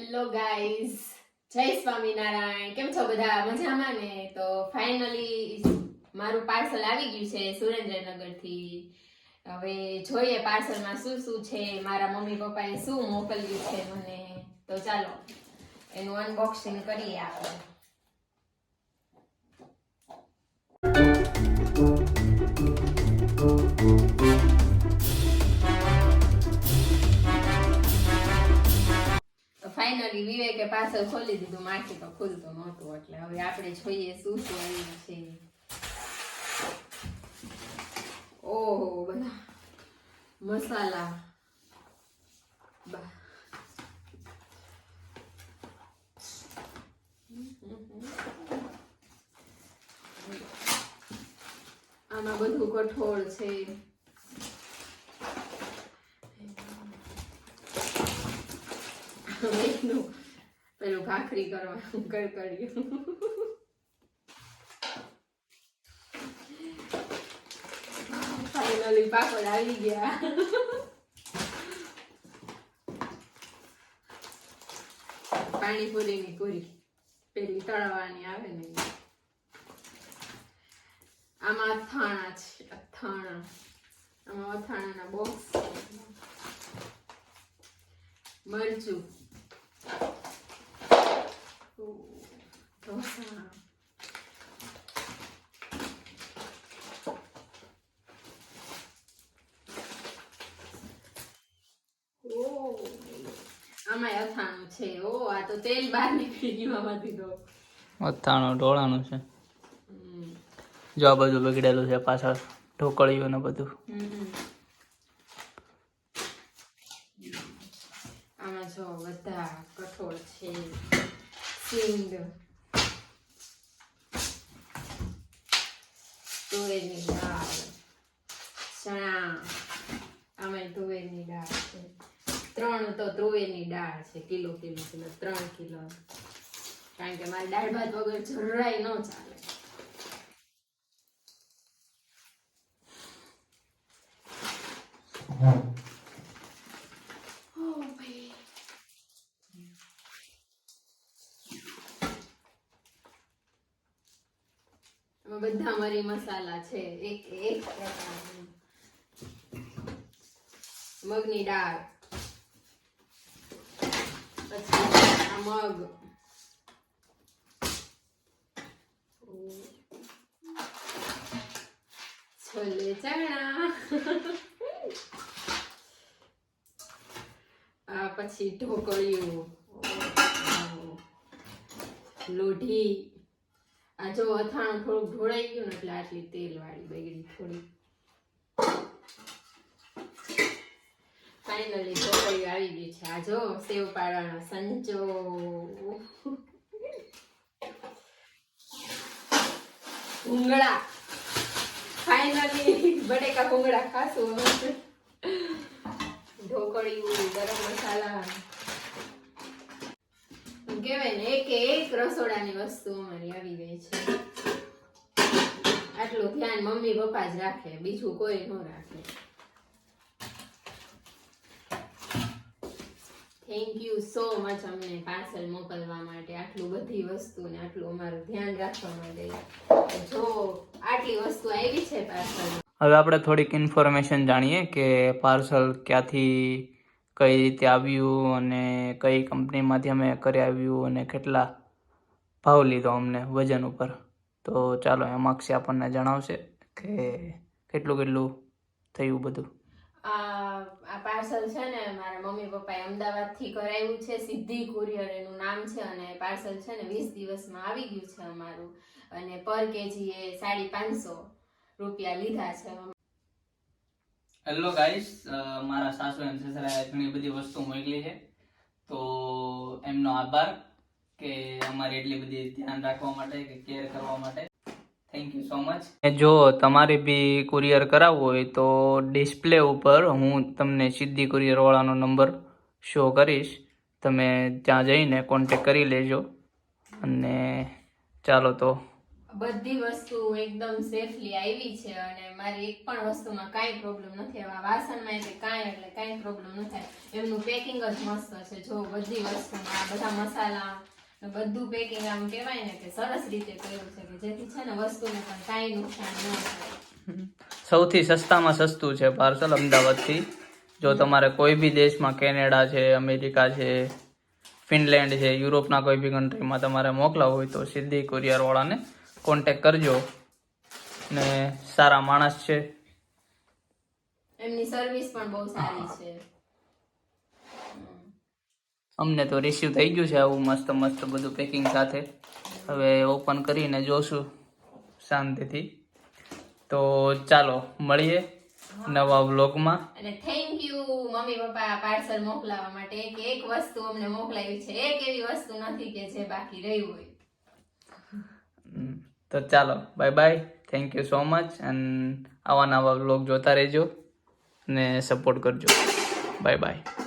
Hello guys જય સ્વામિનારાયણ. કેમ છો બધા? મજામાં ને? તો ફાઇનલી મારું પાર્સલ આવી ગયું છે સુરેન્દ્રનગરથી. હવે જોઈએ પાર્સલમાં શું શું છે. મારા મમ્મી પપ્પાએ શું મોકલ્યું છે મને. તો ચાલો, એનું અનબોક્સિંગ કરીએ આપણે. પાર્સલ ખોલી દીધું માખી તો ખુલતું નહોતું, એટલે હવે આપણે જોઈએ શું શું આવ્યું છે. ઓહો, બધા મસાલા. આમાં બધું કઠોળ છે. એનું પેલું ભાખરી કરવાનું કડકડિયું ફાઇનલી પાપડ આવી ગયા. પાણીપુરીની પૂરી પેલી તળવાની આવે ને. આમાં અથાણા છે, અથાણા. આમાં અથાણાના બોક્સ મરચું. ઢોસા ઓહ, અથાણું છે ઓ આ તો તેલ બહાર નીકળી ગયું આમાંથી તો અથાણું ઢોળાનું છે જો આ બધું બગડેલું છે પાછળ ઢોકળીયું ને બધું આમાં જો બધા કઠોળ છે સિંગ તુવેરની દાળ ચણા આમાં તુવેરની દાળ છે ત્રણ તો તુવેરની દાળ છે કિલો કિલો કિલો ત્રણ કિલો કારણ કે મારે દાળ ભાત વગર જરાય ન ચાલે ઓ ભાઈ આમાં બધા મરી મસાલા છે. એક એક. મગની દાળ. પછી આ મગ. છોલે ચણા. આ પછી ઢોકળિયું લોઢી. આ જો અથાણું થોડુંક ઢોળાઈ ગયું ને એટલે આટલી તેલ વાળી બગડી થોડી. ફાઇનલી ઢોળાઈ આવી ગયું છે. આ જો સેવ પાડવાનો સંચો ભૂંગળા ફાઇનલી બટેકા ભૂંગળા ખાશું ઢોકળી ગરમ મસાલા. કહેવાય ને એક એક રસોડાની વસ્તુ અમારી આવી ગઈ છે આટલું ધ્યાન મમ્મી પપ્પા જ રાખે બીજું કોઈ ન રાખે થેન્ક યુ સો મચ અમને પાર્સલ મોકલવા માટે આટલું બધી વસ્તુ ને આટલું અમારું ધ્યાન રાખવા માટે જો આટલી વસ્તુ આવી છે પાર્સલ હવે આપણે થોડીક ઇન્ફોર્મેશન જાણીએ કે પાર્સલ ક્યાંથી કઈ રીતે આવ્યું અને કઈ કંપનીમાંથી અમે કરી આવ્યું અને કેટલા ભાવ લીધો અમને વજન ઉપર. તો ચાલો હેમાક્ષી આપણને જણાવશે કે કેટલું કેટલું થયું બધું. આ પાર્સલ છે ને મારા મમ્મી પપ્પાએ અમદાવાદથી કરાવ્યું છે સિદ્ધિ કુરિયર એનું નામ છે અને પાર્સલ છે ને વીસ દિવસમાં આવી ગયું છે અમારું. અને પર કેજી એ સાડી પાંચસો રૂપિયા લીધા છે. હેલો ગાઈસ મારા સાસુ એમ સસરાએ ઘણી બધી વસ્તુ મોકલી છે. તો એમનો આભાર કે અમારી એટલી બધી ધ્યાન રાખવા માટે કે કેર કરવા માટે. થેન્ક યુ સો મચ જો તમારે બી કુરિયર કરાવવું હોય તો ડિસ્પ્લે ઉપર હું તમને સીધી કુરિયરવાળાનો નંબર શો કરીશ. તમે ત્યાં જઈને કોન્ટેક કરી લેજો. અને ચાલો તો બધી વસ્તુ એકદમ સેફલી આવી છે અને મારી એક પણ વસ્તુમાં કાંઈ પ્રોબ્લેમ નથી. આવા વાસણમાં એટલે કાંઈ એટલે કાંઈ પ્રોબ્લેમ ન થાય. એમનું પેકિંગ જ મસ્ત છે. જો બધી વસ્તુમાં બધા મસાલા બધું પેકિંગ આમ કહેવાય ને કે સરસ રીતે કર્યું છે કે જેથી છે ને વસ્તુને પણ કાંઈ નુકસાન ન થાય. સૌથી સસ્તામાં સસ્તું છે પાર્સલ અમદાવાદથી. જો તમારે કોઈ બી દેશમાં કેનેડા છે, અમેરિકા છે, ફિનલેન્ડ છે, યુરોપના કોઈ બી કન્ટ્રીમાં તમારે મોકલાવવું હોય તો સીધી કુરિયરવાળાને કોન્ટેક કરજો. ને સારા માણસ છે. એમની સર્વિસ પણ બહુ સારી છે. અમને તો રિસીવ થઈ ગયું છે આવું મસ્ત મસ્ત બધું પેકિંગ સાથે. હવે ઓપન કરીને જોશું શાંતિથી. તો ચાલો મળીએ નવા વ્લોગમાં અને thank you mummy papa parcel મોકલાવવા માટે કે એક વસ્તુ અમને મોકલાવી છે. એક એવી વસ્તુ નથી કે જે બાકી રહી હોય. તો ચાલો bye bye thank you so much and આવા નવા બ્લોગ જોતા રહેજો અને સપોર્ટ કરજો. Bye bye